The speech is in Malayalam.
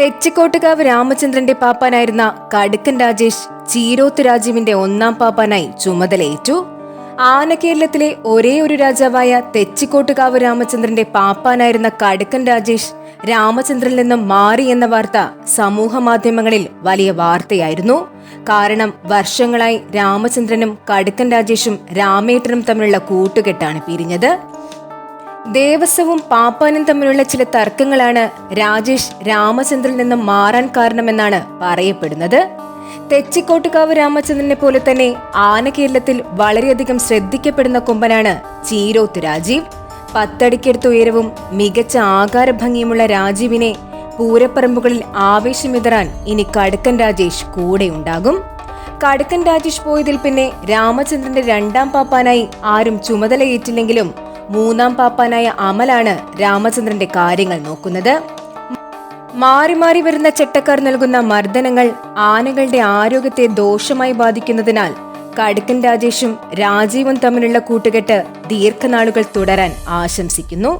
തെച്ചിക്കോട്ടുകാവ് രാമചന്ദ്രന്റെ പാപ്പാനായിരുന്ന കടുക്കൻ രാജേഷ് ചീരോത്ത് രാജീവിന്റെ ഒന്നാം പാപ്പാനായി ചുമതലയേറ്റു. ആനകേരളത്തിലെ ഒരേ ഒരു രാജാവായ തെച്ചിക്കോട്ടുകാവ് രാമചന്ദ്രന്റെ പാപ്പാനായിരുന്ന കടുക്കൻ രാജേഷ് രാമചന്ദ്രനിൽ നിന്നും മാറി എന്ന വാർത്ത സമൂഹ മാധ്യമങ്ങളിൽ വലിയ വാർത്തയായിരുന്നു. കാരണം വർഷങ്ങളായി രാമചന്ദ്രനും കടുക്കൻ രാജേഷും രാമേട്ടനും തമ്മിലുള്ള കൂട്ടുകെട്ടാണ് പിരിഞ്ഞത്. ദേവസ്വവും പാപ്പാനും തമ്മിലുള്ള ചില തർക്കങ്ങളാണ് രാജേഷ് രാമചന്ദ്രൻ നിന്ന് മാറാൻ കാരണമെന്നാണ് പറയപ്പെടുന്നത്. തെച്ചിക്കോട്ടുകാവ് രാമചന്ദ്രനെ പോലെ തന്നെ ആനകേരളത്തിൽ വളരെയധികം ശ്രദ്ധിക്കപ്പെടുന്ന കൊമ്പനാണ് ചീരോത്ത് രാജീവ്. പത്തടിക്കടുത്ത് ഉയരവും മികച്ച ആകാരഭംഗിയുമുള്ള രാജീവിനെ പൂരപ്പറമ്പുകളിൽ ആവേശമിതറാൻ ഇനി കടുക്കൻ രാജേഷ് കൂടെ ഉണ്ടാകും കടുക്കൻ രാജേഷ് പോയതിൽ പിന്നെ രാമചന്ദ്രന്റെ രണ്ടാം പാപ്പാനായി ആരും ചുമതലയേറ്റില്ലെങ്കിലും മൂന്നാം പാപ്പാനായ അമലാണ് രാമചന്ദ്രന്റെ കാര്യങ്ങൾ നോക്കുന്നത്. മാറി മാറി വരുന്ന ചെട്ടക്കാർ നൽകുന്ന മർദ്ദനങ്ങൾ ആനകളുടെ ആരോഗ്യത്തെ ദോഷമായി ബാധിക്കുന്നതിനാൽ കടുക്കൻ രാജേഷും രാജീവും തമ്മിലുള്ള കൂട്ടുകെട്ട് ദീർഘനാളുകൾ തുടരാൻ ആശംസിക്കുന്നു.